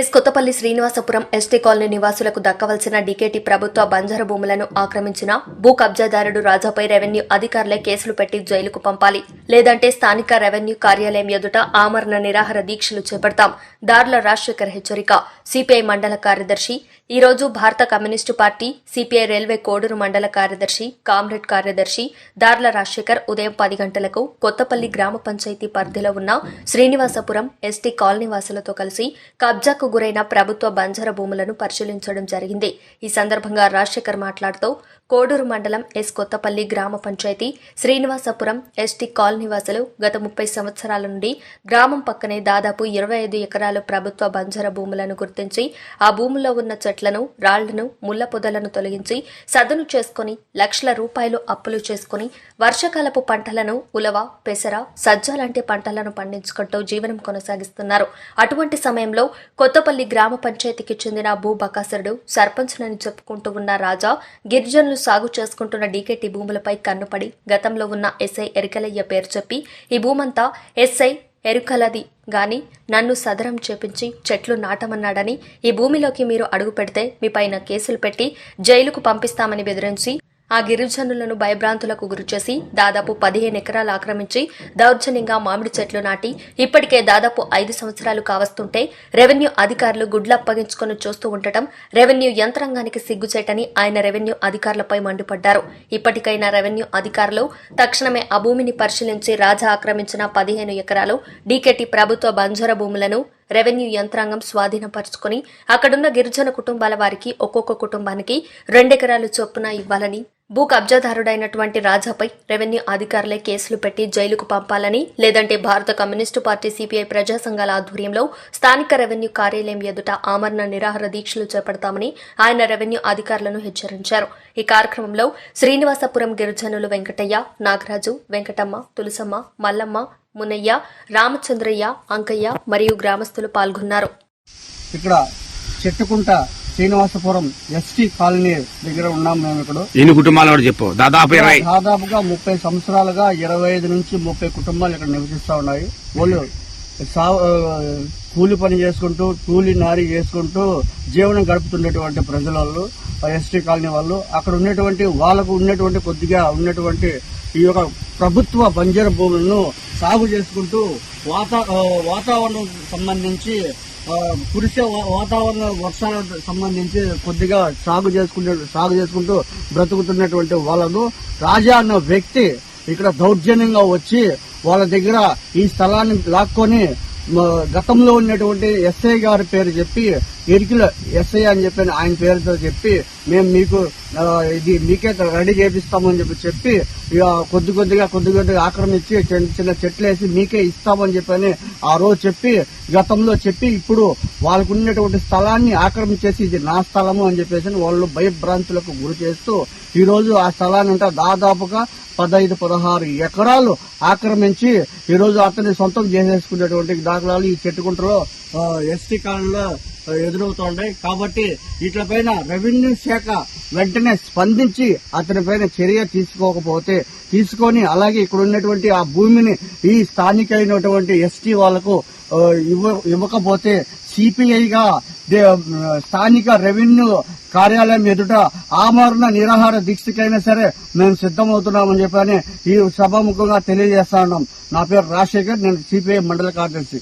S Kothapalli Srinivasapuram ST colony నివాసులకు దక్కవలసిన DKT ప్రభుత్వ బంజరు భూములను ఆక్రమించిన భూ కబ్జాదారుడు రాజాపై రెవెన్యూ అధికారులే కేసులు పెట్టి జైలుకు పంపాలి. లేదంటే స్థానిక రెవెన్యూ కార్యాలయం ఎదుట ఆమరణ నిరాహార దీక్షలు చేపడతాం. దార్ల రాజశేఖర్ హెచ్చరిక. సిపిఐ మండల కార్యదర్శి. ఈ రోజు భారత communist party CPI railway Koduru మండల కార్యదర్శి కామ్రేడ్ కార్యదర్శి దార్ల రాజశేఖర్ ఉదయం పది గంటలకు కొత్తపల్లి గ్రామ పంచాయతీ పరిధిలో ఉన్న శ్రీనివాసపురం ఎస్టీ కాలనీ వాసులతో కలిసి కబ్జాకు గురైన ప్రభుత్వ బంజర భూములను పరిశీలించడం జరిగింది. ఈ సందర్భంగా రాజశేఖర్ మాట్లాడుతూ కోడూరు మండలం ఎస్ కొత్తపల్లి గ్రామ పంచాయతీ శ్రీనివాసపురం ఎస్టీ కాలనీవాసులు గత ముప్పై సంవత్సరాల నుండి గ్రామం పక్కనే దాదాపు ఇరవై ఐదు ఎకరాల ప్రభుత్వ బంజర భూములను గుర్తించి ఆ భూముల్లో ఉన్న చెట్లను రాళ్ళను ముళ్ళ పొదలను తొలగించి సదును చేసుకుని లక్షల రూపాయలు అప్పులు చేసుకుని వర్షకాలపు పంటలను ఉలవ పెసర సజ్జ లాంటి పంటలను పండించుకుంటూ జీవనం కొనసాగిస్తున్నారు. అటువంటి సమయంలో కొత్తపల్లి గ్రామ పంచాయతీకి చెందిన భూ బకాసురుడు సర్పంచ్నని చెప్పుకుంటూ ఉన్న రాజా గిరిజనులు సాగు చేసుకుంటున్న డీకేటీ భూములపై కన్నుపడి గతంలో ఉన్న ఎస్ఐ ఎరికలయ్య పేరు చెప్పి ఈ భూమంతా ఎస్ఐ ఎరుకలది. గాని నన్ను సదరం చేపించి చెట్లు నాటమన్నాడని ఈ భూమిలోకి మీరు అడుగు పెడితే మీపైన కేసులు పెట్టి జైలుకు పంపిస్తామని బెదిరించి ఆ గిరిజనులను భయభ్రాంతులకు గురిచేసి దాదాపు పదిహేను ఎకరాలు ఆక్రమించి దౌర్జన్యంగా మామిడి చెట్లు నాటి ఇప్పటికే దాదాపు ఐదు సంవత్సరాలు కావస్తుంటే రెవెన్యూ అధికారులు గుడ్లు అప్పగించుకొని చూస్తూ ఉండటం రెవెన్యూ యంత్రాంగానికి సిగ్గుచేటని ఆయన రెవెన్యూ అధికారులపై మండిపడ్డారు. ఇప్పటికైనా రెవెన్యూ అధికారులు తక్షణమే ఆ భూమిని పరిశీలించి రాజా ఆక్రమించిన పదిహేను ఎకరాలు డీకేటీ ప్రభుత్వ బంజర భూములను రెవెన్యూ యంత్రాంగం స్వాధీనపరుచుకుని అక్కడున్న గిరిజన కుటుంబాల వారికి ఒక్కొక్క కుటుంబానికి రెండెకరాలు చొప్పున ఇవ్వాలని భూ కబ్జాదారుడైనటువంటి రాజాపై రెవెన్యూ అధికారులే కేసులు పెట్టి జైలుకు పంపాలని లేదంటే భారత కమ్యూనిస్టు పార్టీ సిపిఐ ప్రజా సంఘాల ఆధ్వర్యంలో స్థానిక రెవెన్యూ కార్యాలయం ఎదుట ఆమరణ నిరాహార దీక్షలు చేపడతామని ఆయన రెవెన్యూ అధికారులను హెచ్చరించారు. ఈ కార్యక్రమంలో శ్రీనివాసపురం గిరిజనులు వెంకటయ్య నాగరాజు వెంకటమ్మ తులసమ్మ మల్లమ్మ మునయ్య రామచంద్రయ్య అంకయ్య మరియు గ్రామస్తులు పాల్గొన్నారు. ఇక్కడ చెట్టుకుంట శ్రీనివాసపురం ఎస్టీ కాలనీ దగ్గర ఉన్నాం మేము ఇక్కడ ఎన్ని కుటుంబాలు కూడా చెప్పు? దాదాపు ఇరవై. దాదాపుగా ముప్పై సంవత్సరాలుగా ఇరవై ఐదు నుంచి ముప్పై కుటుంబాలు ఇక్కడ నివసిస్తా ఉన్నాయి. వాళ్ళు కూలి పని చేసుకుంటూ కూలి నారి చేసుకుంటూ జీవనం గడుపుతున్నటువంటి ప్రజల వాళ్ళు ఎస్టీ కాలనీ వాళ్ళు. అక్కడ ఉన్నటువంటి వాళ్ళకు ఉన్నటువంటి కొద్దిగా ఉన్నటువంటి ఈ యొక్క ప్రభుత్వ బంజర భూములను సాగు చేసుకుంటూ వాతా వాతావరణం సంబంధించి కురిసే వా- వాతావరణ వర్షాలకు సంబంధించి కొద్దిగా సాగు చేసుకుంటే సాగు చేసుకుంటూ బ్రతుకుతున్నటువంటి వాళ్ళను రాజా అన్న వ్యక్తి ఇక్కడ దౌర్జన్యంగా వచ్చి వాళ్ళ దగ్గర ఈ స్థలాన్ని లాక్కొని గతంలో ఉన్నటువంటి ఎస్ఐ గారి పేరు చెప్పి ఎరికిల ఎస్ఐ అని చెప్పి ఆయన పేరుతో చెప్పి మేము మీకు ఇది మీకే రెడీ చేపిస్తామని చెప్పి చెప్పి ఇక కొద్ది కొద్దిగా కొద్ది కొద్దిగా ఆక్రమించి చిన్న చిన్న చెట్లు వేసి మీకే ఇస్తామని చెప్పని ఆ రోజు చెప్పి గతంలో చెప్పి ఇప్పుడు వాళ్ళకు ఉండేటువంటి స్థలాన్ని ఆక్రమించేసి ఇది నా స్థలము అని చెప్పేసి వాళ్ళు భయభ్రాంతులకు గురి చేస్తూ ఈ రోజు ఆ స్థలాన్ని అంతా దాదాపుగా పదహైదు పదహారు ఎకరాలు ఆక్రమించి ఈరోజు అతన్ని సొంతం చేసేసుకునేటువంటి దాఖలాలు ఈ చెట్టుకుంటలో ఎస్టీ కాలంలో ఎదురవుతున్నాయి కాబట్టి వీటిపైన రెవెన్యూ శాఖ వెంటనే స్పందించి అతని పైన చర్య తీసుకోకపోతే తీసుకొని అలాగే ఇక్కడ ఉన్నటువంటి ఆ భూమిని ఈ స్థానికైనటువంటి ఎస్టీ వాళ్ళకు ఇవ్వ- ఇవ్వకపోతే సిపిఐగా స్థానిక రెవెన్యూ కార్యాలయం ఎదుట ఆమరణ నిరాహార దీక్షకైనా సరే మేము సిద్ధమవుతున్నామని చెప్పని ఈ సభాముఖంగా తెలియజేస్తా ఉన్నాం. నా పేరు రాజశేఖర్ నేను సిపిఐ మండల కార్యదర్శి.